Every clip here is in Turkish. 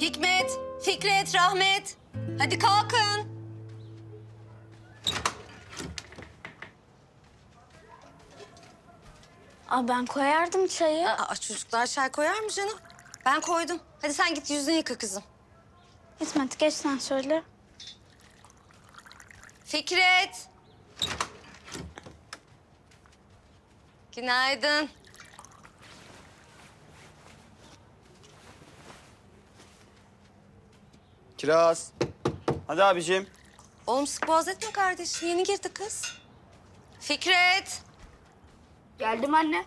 Hikmet, Fikret, Rahmet. Hadi kalkın. Aa, ben koyardım çayı. Aa, çocuklar çay koyar mı canım? Ben koydum. Hadi sen git yüzünü yıka kızım. İsmet geç sen söyle. Fikret. Günaydın. Kiraz. Hadi abicim. Oğlum sık boğaz etme kardeşim. Yeni girdi kız. Fikret. Geldim anne.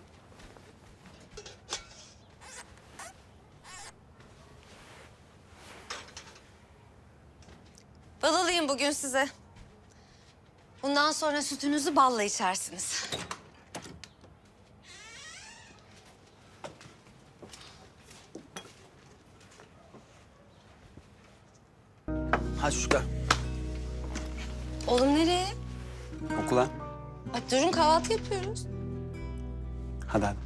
Bal alayım bugün size. Bundan sonra sütünüzü balla içersiniz. Hadi çocuklar. Oğlum nereye? Okula. Ay durun kahvaltı yapıyoruz. Hadi hadi.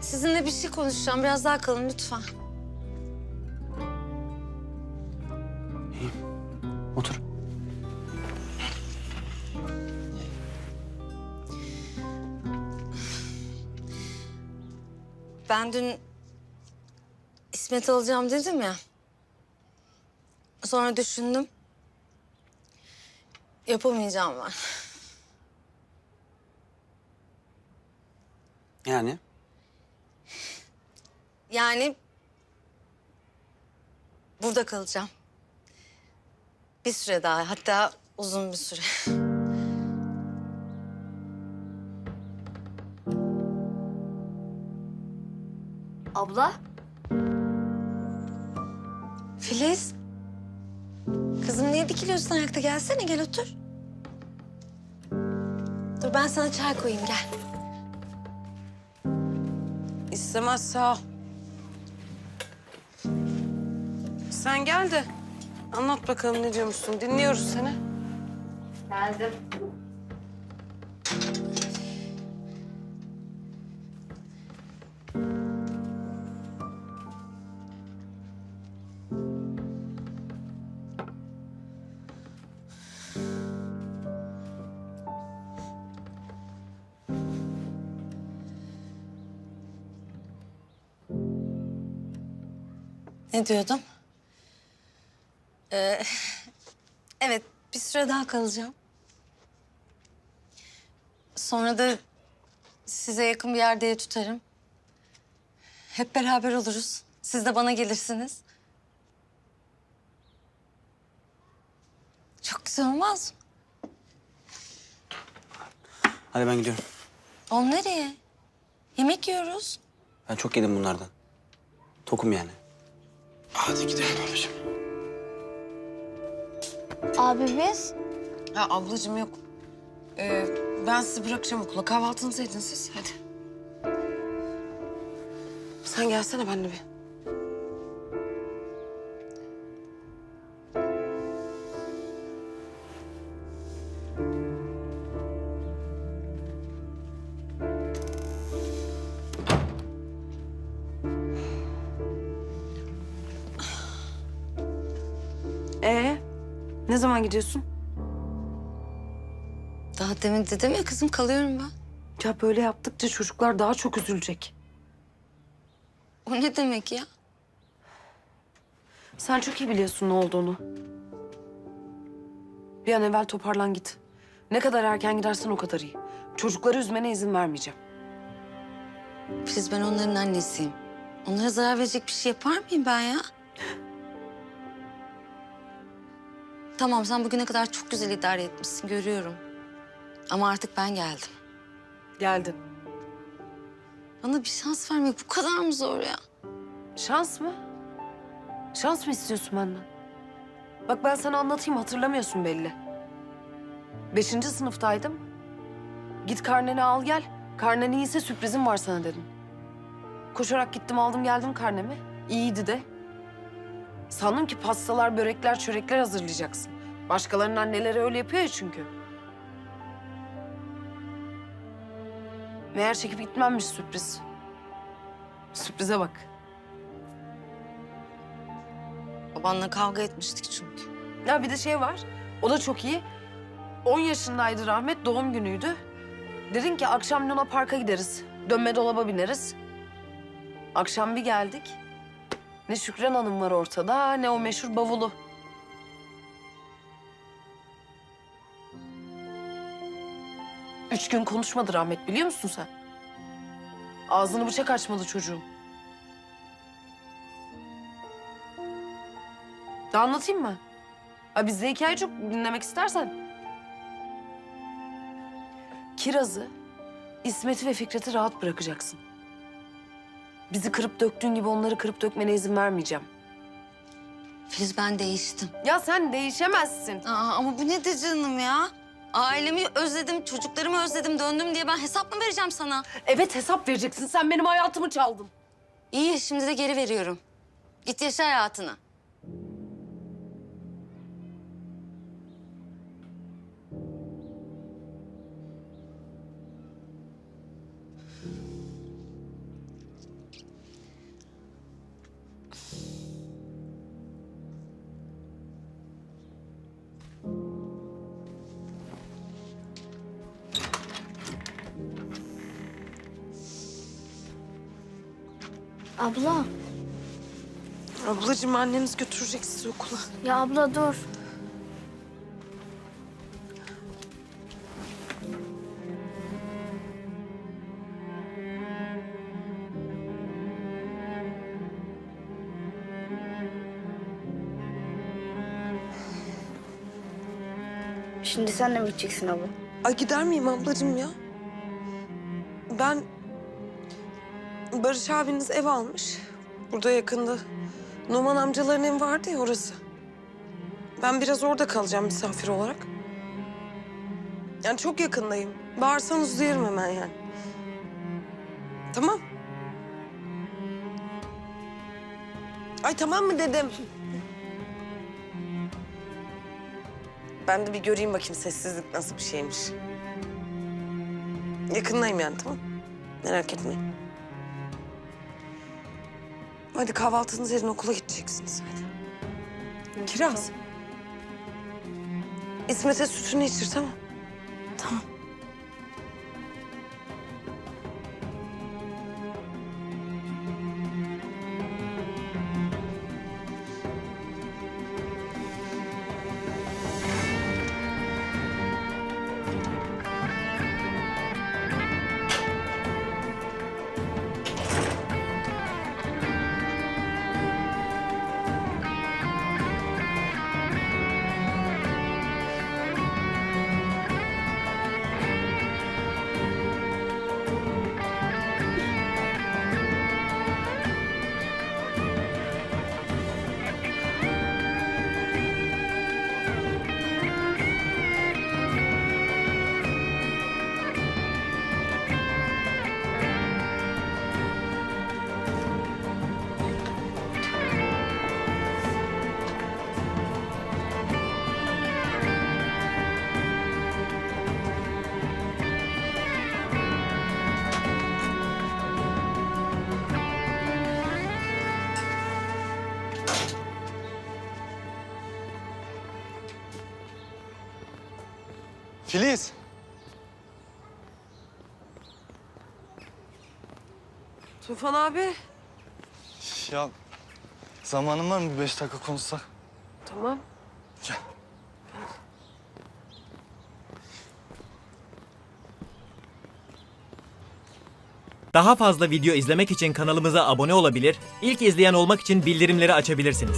Sizinle bir şey konuşacağım. Biraz daha kalın lütfen. Otur. Ben dün İsmet alacağım dedim ya. Sonra düşündüm. Yapamayacağım ben. Yani? Yani burada kalacağım. Bir süre daha hatta uzun bir süre. Abla. Filiz. Kızım niye dikiliyorsun ayakta? Gelsene gel otur. Dur ben sana çay koyayım gel. İstemez sağ ol. Sen gel de anlat bakalım ne diyormuşsun. Dinliyoruz seni. Geldim. Ne diyordum? Ee, evet, bir süre daha kalacağım. Sonra da size yakın bir yerde ev tutarım. Hep beraber oluruz. Siz de bana gelirsiniz. Çok güzel olmaz mı? Hadi ben gidiyorum. Oğlum nereye? Yemek yiyoruz. Ben çok yedim bunlardan. Tokum yani. Hadi gidelim abicim. Abi biz. Ha ablacığım yok. Ee, ben sizi bırakacağım okula. Kahvaltınızı edin siz. Hadi. Sen gelsene benimle bir. Ee, ne zaman gidiyorsun? Daha demin dedim ya kızım kalıyorum ben. Ya böyle yaptıkça çocuklar daha çok üzülecek. O ne demek ya? Sen çok iyi biliyorsun ne olduğunu. Bir an evvel toparlan git. Ne kadar erken gidersen o kadar iyi. Çocukları üzmene izin vermeyeceğim. Filiz ben onların annesiyim. Onlara zarar verecek bir şey yapar mıyım ben ya? Tamam sen bugüne kadar çok güzel idare etmişsin görüyorum. Ama artık ben geldim. Geldim. Bana bir şans vermek bu kadar mı zor ya? Şans mı? Şans mı istiyorsun benden? Bak ben sana anlatayım hatırlamıyorsun belli. Beşinci sınıftaydım. Git karneni al gel. Karnen iyiyse sürprizim var sana dedim. Koşarak gittim aldım geldim karnemi. İyiydi de. Sandım ki pastalar, börekler, çörekler hazırlayacaksın. Başkalarının anneleri öyle yapıyor ya çünkü. Meğer çekip gitmemmiş sürpriz. Sürprize bak. babanla kavga etmiştik çünkü. Ya bir de şey var. O da çok iyi. 10 yaşındaydı rahmet. Doğum günüydü. Dedin ki akşam Luna Park'a gideriz. Dönme dolaba bineriz. Akşam bir geldik. Ne Şükran Hanım var ortada ne o meşhur bavulu. Üç gün konuşmadı rahmet biliyor musun sen? Ağzını bıçak açmadı çocuğun. Daha anlatayım mı? Ha bizde hikaye çok dinlemek istersen. Kiraz'ı, İsmet'i ve Fikret'i rahat bırakacaksın. Bizi kırıp döktüğün gibi onları kırıp dökmene izin vermeyeceğim. Filiz ben değiştim. Ya sen değişemezsin. Aa, ama bu nedir canım ya? Ailemi özledim, çocuklarımı özledim, döndüm diye ben hesap mı vereceğim sana? Evet hesap vereceksin. Sen benim hayatımı çaldın. İyi, şimdi de geri veriyorum. Git yaşa hayatını. Abla. Ablacığım anneniz götürecek sizi okula. Ya abla dur. Şimdi sen de mi gideceksin abla? Ay gider miyim ablacığım ya? Ben... Barış abiniz ev almış. Burada yakında. Numan amcaların evi vardı ya orası. Ben biraz orada kalacağım misafir olarak. Yani çok yakındayım. Bağırsanız duyarım hemen yani. Tamam. Ay tamam mı dedim. Ben de bir göreyim bakayım sessizlik nasıl bir şeymiş. Yakındayım yani tamam. Merak etmeyin. Hadi kahvaltınızı edin okula gideceksiniz hadi. Kiraz. İsmet'e sütünü içir tamam. Tamam. Filiz. Tufan abi. Ya zamanın var mı bir beş dakika konuşsak? Tamam. Gel. Daha fazla video izlemek için kanalımıza abone olabilir, ilk izleyen olmak için bildirimleri açabilirsiniz.